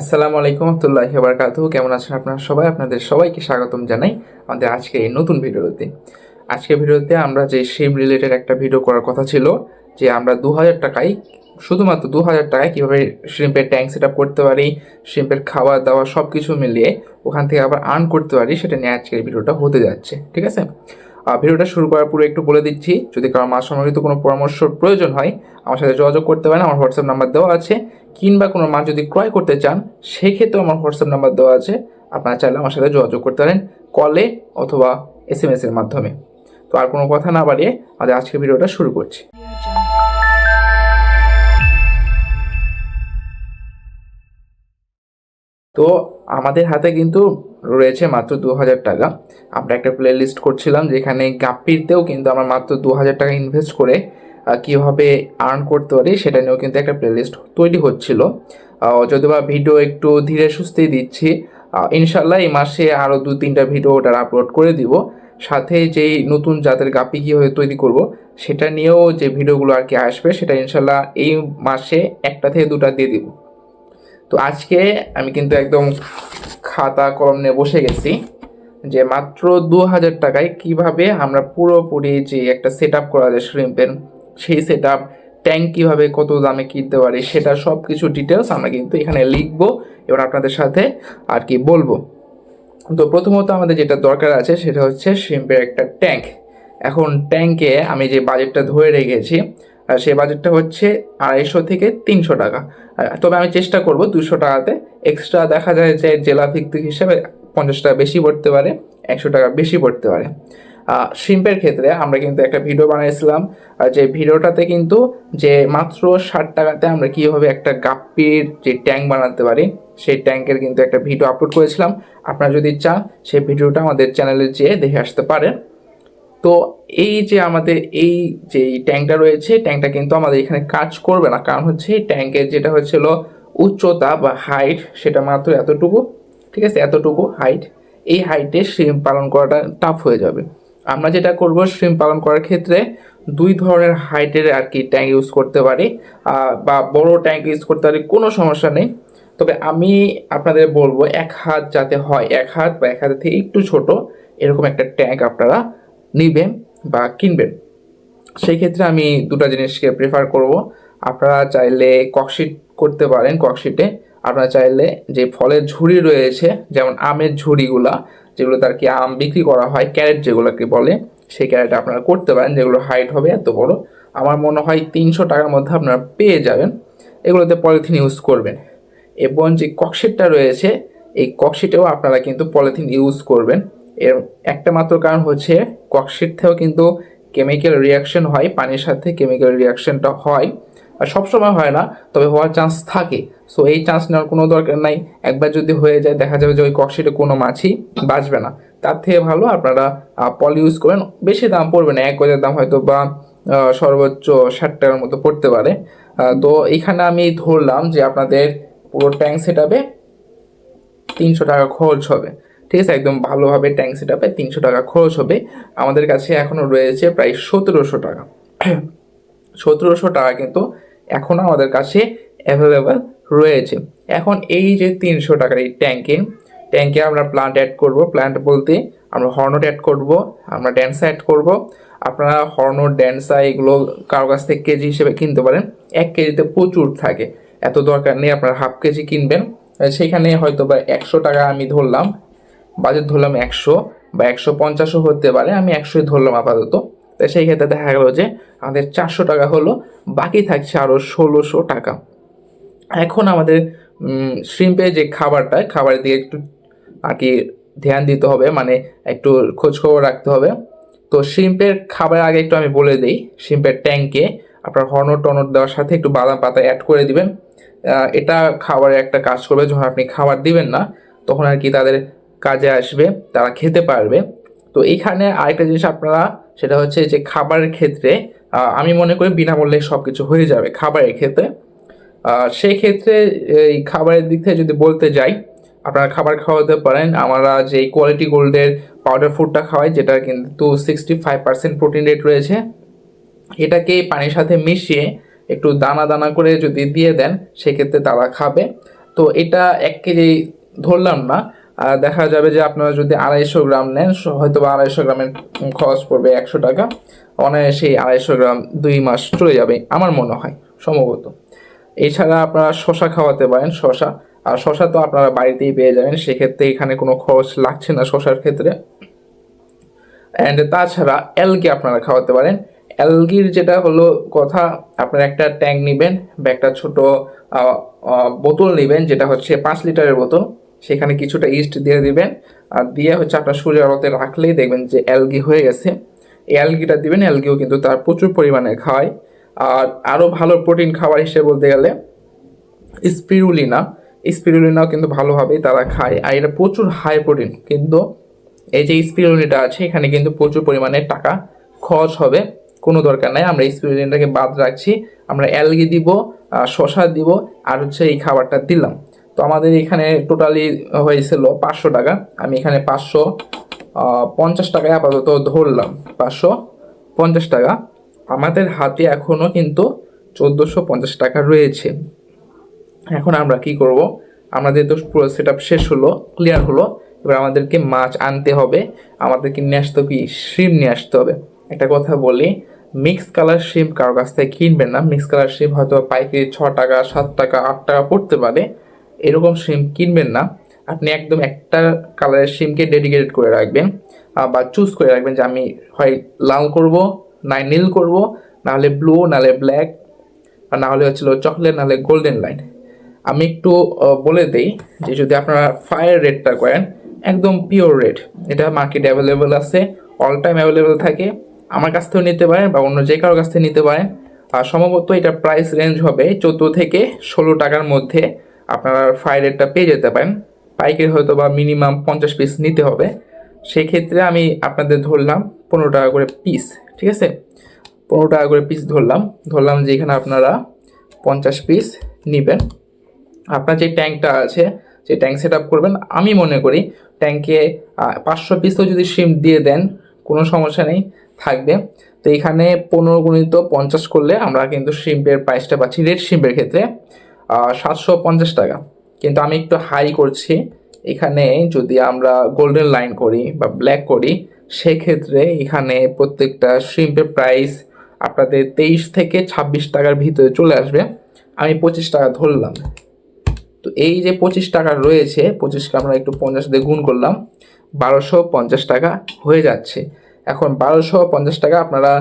আসসালামু আলাইকুম আহমতুল্লাহ বারকাতু কেমন আছেন আপনারা সবাই? আপনাদের সবাইকে স্বাগতম জানাই আমাদের আজকে এই নতুন ভিডিওতে। আজকে ভিডিওতে আমরা যে শিম রিলেটেড একটা ভিডিও করার কথা ছিল, যে আমরা দু হাজার টাকায়, শুধুমাত্র দু হাজার টাকায় কীভাবে শ্রিম্পের ট্যাঙ্ক সেট আপ করতে পারি শ্রিম্পের খাওয়া দাওয়া সব কিছু মিলিয়ে ওখান থেকে আবার আর্ন করতে পারি, সেটা নিয়ে আজকের ভিডিওটা হতে যাচ্ছে। ঠিক আছে? ভিডিওটা শুরু করার পূর্বে একটু বলে দিচ্ছি, যদি কারও মাছ সম্পর্কিত কোনো পরামর্শ প্রয়োজন হয়, আমার সাথে যোগাযোগ করতে পারেন, আমার হোয়াটসঅ্যাপ নাম্বার দেওয়া আছে। কিংবা কোনো মাছ যদি ক্রয় করতে চান, সেক্ষেত্রেও আমার হোয়াটসঅ্যাপ নাম্বার দেওয়া আছে। আপনারা চাইলে আমার সাথে যোগাযোগ করতে পারেন কলে অথবা এস এম মাধ্যমে। তো আর কোনো কথা না বাড়িয়ে আমাদের আজকে ভিডিওটা শুরু করছি। তো আমাদের হাতে কিন্তু রয়েছে মাত্র দু হাজার টাকা। আমরা একটা প্লে লিস্ট করছিলাম যেখানে গাপ্পিরতেও কিন্তু আমরা মাত্র দু হাজার টাকা ইনভেস্ট করে কীভাবে আর্ন করতে পারি সেটা নিয়েও কিন্তু একটা প্লে লিস্ট তৈরি হচ্ছিল। যদিও বা ভিডিও একটু ধীরে সুস্থেই দিচ্ছি ইনশাল্লাহ এই মাসে আরও দু তিনটা ভিডিও ওটার আপলোড করে দিব। সাথে যেই নতুন জাতের গাপ্পি কীভাবে তৈরি করব সেটা নিয়েও যে ভিডিওগুলো আর কি আসবে সেটা ইনশাল্লাহ এই মাসে একটা থেকে দুটা দিয়ে দিব। তো আজকে আমি কিন্তু একদম খাতা কলম নিয়ে বসে গেছি যে মাত্র দু হাজার টাকায় কীভাবে আমরা পুরোপুরি যে একটা সেট আপ করা যায় শ্রিম্পের সেই সেট আপ ট্যাঙ্ক কীভাবে, কত দামে কিনতে পারি, সেটা সব কিছু ডিটেলস আমরা কিন্তু এখানে লিখব এবার আপনাদের সাথে আর কি বলব। তো প্রথমত আমাদের যেটা দরকার আছে সেটা হচ্ছে শ্রিম্পের একটা ট্যাঙ্ক এখন ট্যাঙ্কে আমি যে বাজেটটা ধরে রেখেছি সেই বাজেটটা হচ্ছে আড়াইশো থেকে তিনশো টাকা। তবে আমি চেষ্টা করব দুশো টাকাতে। এক্সট্রা দেখা যায় যে জেলা ভিত্তিক হিসেবে পঞ্চাশ টাকা বেশি পড়তে পারে, একশো টাকা বেশি পড়তে পারে। শিম্পের ক্ষেত্রে আমরা কিন্তু একটা ভিডিও বানিয়েছিলাম যে ভিডিওটাতে কিন্তু যে মাত্র ষাট টাকাতে আমরা কীভাবে একটা গাপ্পির যে ট্যাঙ্ক বানাতে পারি, সেই ট্যাঙ্কের কিন্তু একটা ভিডিও আপলোড করেছিলাম। আপনারা যদি চান, সেই ভিডিওটা আমাদের চ্যানেলে যেয়ে দেখে আসতে পারেন। তো এই যে আমাদের, এই যে ট্যাঙ্কটা রয়েছে ট্যাঙ্কটা কিন্তু আমাদের এখানে কাজ করবে না। কারণ হচ্ছে ট্যাঙ্কের যেটা হচ্ছিল উচ্চতা বা হাইট সেটা মাত্র এতটুকু, ঠিক আছে? এতটুকু হাইট এই হাইটে শ্রিম পালন করাটা টাফ হয়ে যাবে। আমরা যেটা করব শ্রিম পালন করার ক্ষেত্রে দুই ধরনের হাইটের আর কি ট্যাঙ্ক ইউজ করতে পারি বা বড় ট্যাঙ্ক ইউজ করতে পারি, কোনো সমস্যা নেই। তবে আমি আপনাদের বলব, এক হাত যাতে হয়, এক হাত বা এক হাতের থেকে একটু ছোট, এরকম একটা ট্যাঙ্ক আপনারা নিবেন বা কিনবেন। সেই ক্ষেত্রে আমি দুটো জিনিসকে প্রেফার করব। আপনারা চাইলে ককশিট করতে পারেন ককশিটে আপনারা চাইলে যে ফলের ঝুড়ি রয়েছে, যেমন আমের ঝুড়িগুলা, যেগুলো তার কি আম বিক্রি করা হয়, ক্যারেট যেগুলোকে বলে, সেই ক্যারেট আপনারা করতে পারেন, যেগুলো হাইট হবে এত বড়। আমার মনে হয় তিনশো টাকার মধ্যে আপনারা পেয়ে যাবেন। এগুলোতে পলিথিন ইউজ করবেন। এবং যে ককশিটটা রয়েছে, এই ককশিটেও আপনারা কিন্তু পলিথিন ইউজ করবেন। এর একটা মাত্র কারণ হচ্ছে ককশিট থেকেও কিন্তু কেমিক্যাল রিয়াকশন হয়, পানির সাথে কেমিক্যাল রিয়াকশনটা হয়। আর সবসময় হয় না, তবে হওয়ার চান্স থাকে। সো এই চান্স নেওয়ার কোনো দরকার নাই। একবার যদি হয়ে যায়, দেখা যাবে যে ওই ককশিটে কোনো মাছই বাঁচবে না। তার থেকে ভালো আপনারা পলি ইউজ করেন। বেশি দাম পড়বে না, এক গজের দাম হয়তো বা সর্বোচ্চ ষাট টাকার মতো পড়তে পারে। তো এখানে আমি ধরলাম যে আপনাদের পুরো ট্যাঙ্ক সেট তিনশো টাকা খরচ হবে। ঠিক আছে? একদম ভালোভাবে ট্যাঙ্ক সেট আপে তিনশো টাকা খরচ হবে। আমাদের কাছে এখনও রয়েছে প্রায় সতেরোশো টাকা। সতেরোশো টাকা কিন্তু এখনও আমাদের কাছে অ্যাভেলেবেল রয়েছে। এখন এই যে তিনশো টাকার এই ট্যাঙ্কে ট্যাঙ্কে আমরা প্লান্ট অ্যাড করব। প্লান্ট বলতে আমরা হর্নট অ্যাড করব, আমরা ড্যান্সা অ্যাড করব। আপনারা হর্নট ড্যান্সা এগুলো কারও কাছ থেকে কেজি হিসেবে কিনতে পারেন। এক কেজিতে প্রচুর থাকে। এত দরকার নেই, আপনারা হাফ কেজি কিনবেন। সেখানে হয়তো বা একশো টাকা আমি ধরলাম। বাজেট ধরলাম একশো বা একশো পঞ্চাশও হতে পারে, আমি একশোই ধরলাম আপাতত। তাই সেই ক্ষেত্রে দেখা গেলো যে আমাদের চারশো টাকা হলো, বাকি থাকছে আরও ষোলোশো টাকা। এখন আমাদের শ্রিম্পে যে খাবারটা, খাবারের দিকে একটু আর কি ধ্যান দিতে হবে মানে একটু খোঁজখবর রাখতে হবে। তো শ্রিম্পের খাবারের আগে একটু আমি বলে দিই শ্রিম্পের ট্যাঙ্কে আপনার হর্নট টনট দেওয়ার সাথে একটু বাদাম পাতা অ্যাড করে দিবেন। এটা খাবারের একটা কাজ করবে, যখন আপনি খাবার দিবেন না, তখন আর কি তাদের কাজে আসবে তারা খেতে পারবে। তো এইখানে আরেকটা জিনিস আপনারা সেটা হচ্ছে যে খাবারের ক্ষেত্রে আমি মনে করি বিনামূল্যে সব কিছু হয়ে যাবে খাবারের ক্ষেত্রে। আহ, সেই ক্ষেত্রে এই খাবারের দিক থেকে যদি বলতে যাই আপনারা খাবার খাওয়াতে পারেন। আমরা যে কোয়ালিটি গোল্ডের পাউডার ফুডটা খাওয়াই যেটা কিন্তু sixty five percent protein rate রয়েছে এটাকে পানির সাথে মিশিয়ে একটু দানা দানা করে যদি দিয়ে দেন সেক্ষেত্রে তারা খাবে। তো এটা এক কেজি ধরলাম না দেখা যাবে যে আপনারা যদি আড়াইশো গ্রাম নেন হয়তো বা আড়াইশো গ্রামের খরচ পড়বে একশো টাকা। অনায়াসে আড়াইশো গ্রাম দুই মাস চলে যাবে আমার মনে হয়, সম্ভবত। এছাড়া আপনারা শশা খাওয়াতে পারেন, শশা। আর শশা তো আপনারা বাড়িতেই পেয়ে যাবেন, সেক্ষেত্রে এখানে কোনো খরচ লাগছে না শশার ক্ষেত্রে। অ্যান্ড তাছাড়া অ্যালগি আপনারা খাওয়াতে পারেন। অ্যালগির যেটা হলো কথা, আপনারা একটা ট্যাঙ্ক নেবেন, বা একটা ছোট বোতল নেবেন, যেটা হচ্ছে পাঁচ লিটারের বোতল। সেখানে কিছুটা ইস্ট দিয়ে দিবেন। আর দিয়ে হচ্ছে আপনার সূর্যের আলোতে রাখলেই দেখবেন যে অ্যালগি হয়ে গেছে। এই অ্যালগিটা দিবেন অ্যালগিও কিন্তু তার প্রচুর পরিমাণে খাওয়ায় আর আরও ভালো প্রোটিন খাবার হিসেবে বলতে গেলে স্পিরুলিনা স্পিরুলিনাও কিন্তু ভালোভাবেই তারা খায়। আর এটা প্রচুর হাই প্রোটিন কিন্তু এই যে স্পিরুলিনাটা আছে, এখানে কিন্তু প্রচুর পরিমাণে টাকা খরচ হবে। কোনো দরকার নাই, আমরা স্পিরুলিনাটাকে বাদ রাখছি। আমরা অ্যালগি দিব শশা দিব, আর হচ্ছে এই খাবারটা দিলাম। তো আমাদের এখানে টোটালি হয়েছিল পাঁচশো টাকা। আমি এখানে পাঁচশো পঞ্চাশ টাকায় আপাতত ধরলাম। পাঁচশো পঞ্চাশ টাকা। আমাদের হাতে এখনও কিন্তু চোদ্দোশো পঞ্চাশ টাকা রয়েছে। এখন আমরা কি করব? আমাদের তো পুরো সেট শেষ হলো ক্লিয়ার হলো। এবার আমাদেরকে মাছ আনতে হবে। আমাদেরকে নিয়ে আসতে কি? শ্রিম নিয়ে আসতে হবে। একটা কথা বলি মিক্স কালার শ্রিম কারোর কাছ থেকে কিনবেন না। মিক্স কালার শ্রিম হয়তো পাইকারি ছ টাকা, সাত টাকা, আট টাকা পড়তে পারে। এরকম সিম কিনবেন না। আপনি একদম একটা কালারের সিমকে ডেডিকেটেড করে রাখবেন বা চুজ করে রাখবেন যে আমি হয় লাল করব, না নীল করব নাহলে ব্লু নাহলে ব্ল্যাক আর না হলে হচ্ছিল চকলেট নাহলে গোল্ডেন লাইন আমি একটু বলে দিই যে যদি আপনারা ফায়ার রেডটা করেন, একদম পিওর রেড এটা মার্কেটে অ্যাভেলেবেল আছে অল টাইম অ্যাভেলেবেল থাকে, আমার কাছ থেকেও নিতে পারেন বা অন্য যে কারোর কাছ থেকে নিতে পারেন। আর সম্ভবত এটা প্রাইস রেঞ্জ হবে চোদ্দ থেকে ষোলো টাকার মধ্যে আপনারা ফায়ার রেডটা পেয়ে যেতে পারেন। পাইকারি হয়তো বা মিনিমাম পঞ্চাশ পিস নিতে হবে। সেই ক্ষেত্রে আমি আপনাদের ধরলাম পনেরো টাকা করে পিস ঠিক আছে? পনেরো টাকা করে পিস ধরলাম। ধরলাম যে এখানে আপনারা পঞ্চাশ পিস নেবেন। আপনার যে ট্যাঙ্কটা আছে, যে ট্যাঙ্ক সেট আপ করবেন, আমি মনে করি ট্যাঙ্কে পাঁচশো পিসও যদি সিম দিয়ে দেন, কোনো সমস্যা নেই, থাকবে। তো এখানে পনেরো গুণিত পঞ্চাশ করলে আমরা কিন্তু শিম্পের প্রাইসটা পাচ্ছি রেড শিম্পের ক্ষেত্রে। সাতশো পঞ্চাশ টাকা। কিন্তু আমি একটু হাই করছি। এখানে যদি আমরা গোল্ডেন লাইন করি বা ব্ল্যাক করি, সেক্ষেত্রে এখানে প্রত্যেকটা শিম্পের প্রাইস আপনাদের তেইশ থেকে ছাব্বিশ টাকার ভিতরে চলে আসবে। আমি পঁচিশ টাকা ধরলাম। তো এই যে পঁচিশ টাকা রয়েছে পঁচিশকে আমরা একটু পঞ্চাশ দিয়ে গুণ করলাম, বারোশো পঞ্চাশ টাকা হয়ে যাচ্ছে। এখন বারোশো পঞ্চাশ টাকা আপনারা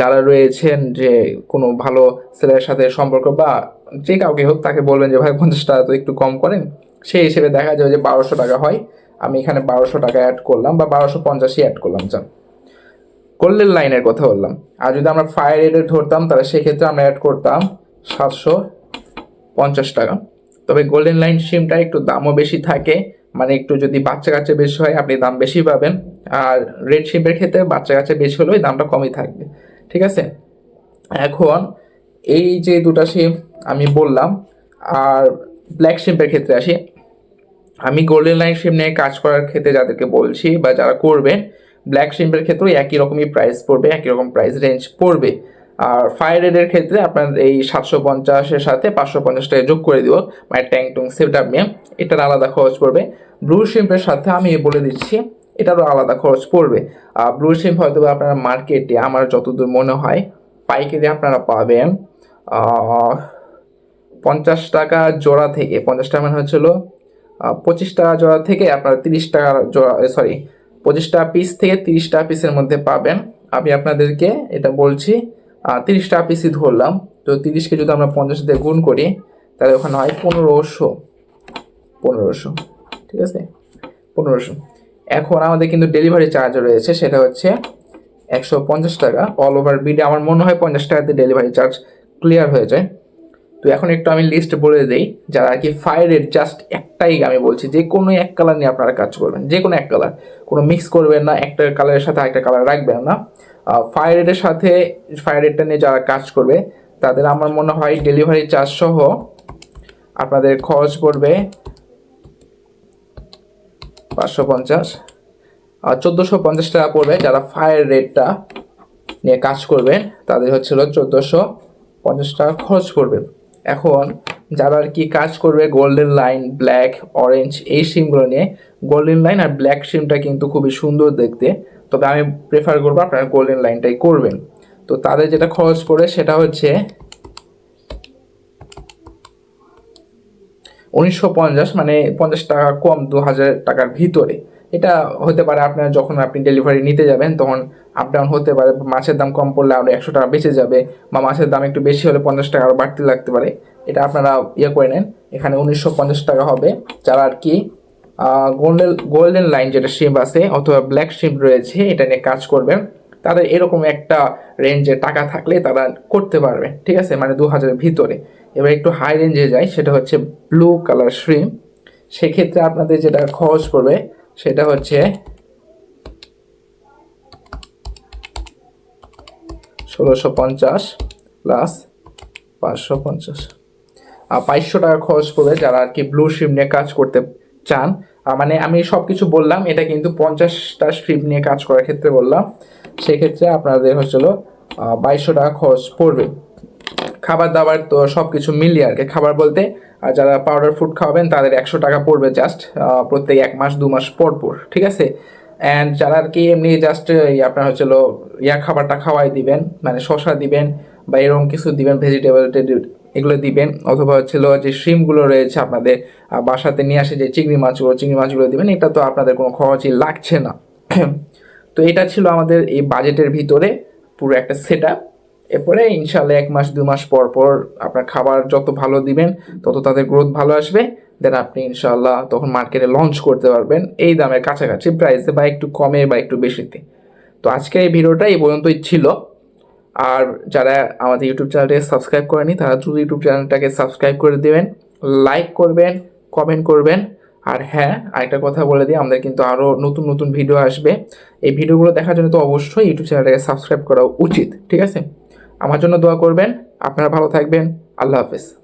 যারা রয়েছেন যে কোনো ভালো ছেলের সাথে সম্পর্ক বা যে কাউকে হোক তাকে বলবেন যে, ভাই, পঞ্চাশ টাকা তো একটু কম করেন। সেই হিসেবে দেখা যাবে যে, বারোশো টাকা হয়। আমি এখানে বারোশো টাকা অ্যাড করলাম বা বারোশো পঞ্চাশই অ্যাড করলাম যান গোল্ডেন লাইনের কথা বললাম। আর যদি আমরা ফায়ার রেডে ধরতাম, তাহলে সেক্ষেত্রে আমরা অ্যাড করতাম সাতশো পঞ্চাশ টাকা। তবে গোল্ডেন লাইন সিমটা একটু দামও বেশি থাকে। মানে একটু যদি বাচ্চা কাচ্চা বেশি হয়, আপনি দাম বেশি পাবেন। আর রেড সিমের ক্ষেত্রে বাচ্চা কাচ্চা বেশি হলেও দামটা কমই থাকবে। ঠিক আছে? এখন এই যে দুটো সিম আমি বললাম, আর ব্ল্যাক সিমের ক্ষেত্রে আসি। আমি গোল্ডেন লাইন সিম নিয়ে কাজ করার ক্ষেত্রে যাদেরকে বলছি বা যারা করবেন ব্ল্যাক সিমের ক্ষেত্রেও একই রকমই প্রাইস পড়বে, একই রকম প্রাইস রেঞ্জ পড়বে। আর ফায়ার রেডের ক্ষেত্রে আপনার এই সাতশো পঞ্চাশের সাথে পাঁচশো পঞ্চাশ টাকা যোগ করে দিব মানে ট্যাঙ্ক টুং সেট আপ নিয়ে। এটার আলাদা খরচ পড়বে। ব্লু সিম্পের সাথে আমি বলে দিচ্ছি, এটারও আলাদা খরচ পড়বে। আর ব্লু সিম হয়তো আপনারা মার্কেটে আমার যতদূর মনে হয়, পাইকারি আপনারা পাবেন পঞ্চাশ টাকা জোড়া থেকে, পঞ্চাশ টাকা মানে হচ্ছিল পঁচিশ টাকা জোড়া থেকে আপনারা তিরিশ টাকা জোড়া সরি পঁচিশ টাকা পিস থেকে তিরিশ টাকা পিসের মধ্যে পাবেন। আমি আপনাদেরকে এটা বলছি তিরিশ টাকা পিসই ধরলাম। তো তিরিশকে যদি আমরা পঞ্চাশ দিয়ে গুণ করি, তাহলে ওখানে হয় পনেরোশো। পনেরোশো, ঠিক আছে? পনেরোশো। এখন আমাদের কিন্তু ডেলিভারি চার্জ রয়েছে, সেটা হচ্ছে একশো পঞ্চাশ টাকা। অল ওভার বিডে আমার মনে হয় পঞ্চাশ টাকাতে ডেলিভারি চার্জ ক্লিয়ার হয়ে যায়। তো এখন একটু আমি লিস্ট বলে দিই, যারা আর কি ফায়ারের জাস্ট একটাই আমি বলছি, যে কোনো এক কালার নিয়ে আপনারা কাজ করবেন, যে কোনো এক কালার কোনো মিক্স করবেন না, একটা কালারের সাথে একটা কালার রাখবেন না। ফায়ার রেডের সাথে ফায়ার রেডটা নিয়ে যারা কাজ করবে, তাদের আমার মনে হয় ডেলিভারি চার্জ সহ আপনাদের খরচ পড়বে পাঁচশো পঞ্চাশ। চোদ্দোশো পঞ্চাশ টাকা পড়বে যারা ফায়ার রেটটা নিয়ে কাজ করবেন তাদের হচ্ছিল চোদ্দোশো পঞ্চাশ টাকা খরচ পড়বে। এখন যারা আর কি কাজ করবে গোল্ডেন লাইন ব্ল্যাক অরেঞ্জ এই সিমগুলো নিয়ে গোল্ডেন লাইন আর ব্ল্যাক সিমটা কিন্তু খুবই সুন্দর দেখতে। তবে আমি প্রেফার করব আপনারা গোল্ডেন লাইনটাই করবেন। তো তাদের যেটা খরচ পড়ে সেটা হচ্ছে উনিশশো পঞ্চাশ মানে পঞ্চাশ টাকা কম দু হাজার টাকার ভিতরে। এটা হতে পারে আপনার যখন আপনি ডেলিভারি নিতে যাবেন, তখন আপ ডাউন হতে পারে, মাছের দাম কম পড়লে আরও একশো টাকা বেঁচে যাবে বা মাছের দাম একটু বেশি হলে পঞ্চাশ টাকা আরও বাড়তি লাগতে পারে। এটা আপনারা ইয়ে করে নেন। এখানে উনিশশো পঞ্চাশ টাকা হবে। যারা আর কি গোল্ডেন গোল্ডেন লাইন যেটা শিপ আছে অথবা ব্ল্যাক শিপ রয়েছে, এটা নিয়ে কাজ করবেন। তাদের এরকম একটা রেঞ্জে টাকা থাকলে তারা করতে পারবে। ঠিক আছে? মানে দু হাজারের ভিতরে। এবার একটু হাই রেঞ্জে যায় সেটা হচ্ছে ব্লু কালার শ্রিম সেক্ষেত্রে আপনাদের যেটা খরচ পড়বে সেটা হচ্ছে ষোলোশো পঞ্চাশ প্লাস পাঁচশো পঞ্চাশ। আর বাইশশো টাকা খরচ পড়বে যারা আর কি ব্লু স্ট্রিম নিয়ে কাজ করতে চান মানে আমি সব কিছু বললাম, এটা কিন্তু পঞ্চাশটা স্ট্রিম নিয়ে কাজ করার ক্ষেত্রে বললাম। সেক্ষেত্রে আপনাদের হচ্ছিল বাইশশো টাকা খরচ পড়বে। খাবার দাবার তো সব কিছু মিলিয়ে আর কি। খাবার বলতে আর যারা পাউডার ফুড খাওয়াবেন, তাদের একশো টাকা পড়বে জাস্ট প্রত্যেক এক মাস, দু মাস পর পর, ঠিক আছে? অ্যান্ড যারা আর কি এমনি জাস্ট আপনার হচ্ছিল ইয়া খাবারটা খাওয়াই দিবেন মানে শশা দিবেন বা এরকম কিছু দিবেন ভেজিটেবল এগুলো দিবেন, অথবা হচ্ছিল যে শ্রিমগুলো রয়েছে আপনাদের বাসাতে নিয়ে আসে যে চিংড়ি মাছগুলো চিংড়ি মাছগুলো দিবেন, এটা তো আপনাদের কোনো খরচই লাগছে না। তো এটা ছিল আমাদের এই বাজেটের ভিতরে পুরো একটা সেট আপ এরপরে ইনশাল্লাহ এক মাস, দু মাস পর পর আপনার খাবার যত ভালো দিবেন, তত তাদের গ্রোথ ভালো আসবে। দেন আপনি ইনশাল্লাহ তখন মার্কেটে লঞ্চ করতে পারবেন। এই দামের কাছাকাছি প্রাইসে বা একটু কমে বা একটু বেশিতে। তো আজকের এই ভিডিওটা এই পর্যন্তই ছিল। আর যারা আমাদের ইউটিউব চ্যানেলটাকে সাবস্ক্রাইব করেনি, তারা দ্রুত ইউটিউব চ্যানেলটাকে সাবস্ক্রাইব করে দেবেন। লাইক করবেন কমেন্ট করবেন। আর হ্যাঁ আরেকটা কথা বলে দিই, আমাদের কিন্তু আরও নতুন নতুন ভিডিও আসবে। এই ভিডিওগুলো দেখার জন্য তো অবশ্যই ইউটিউব চ্যানেলটাকে সাবস্ক্রাইব করা উচিত, ঠিক আছে? আমার জন্য দোয়া করবেন। আপনারা ভালো থাকবেন। আল্লাহ হাফেজ।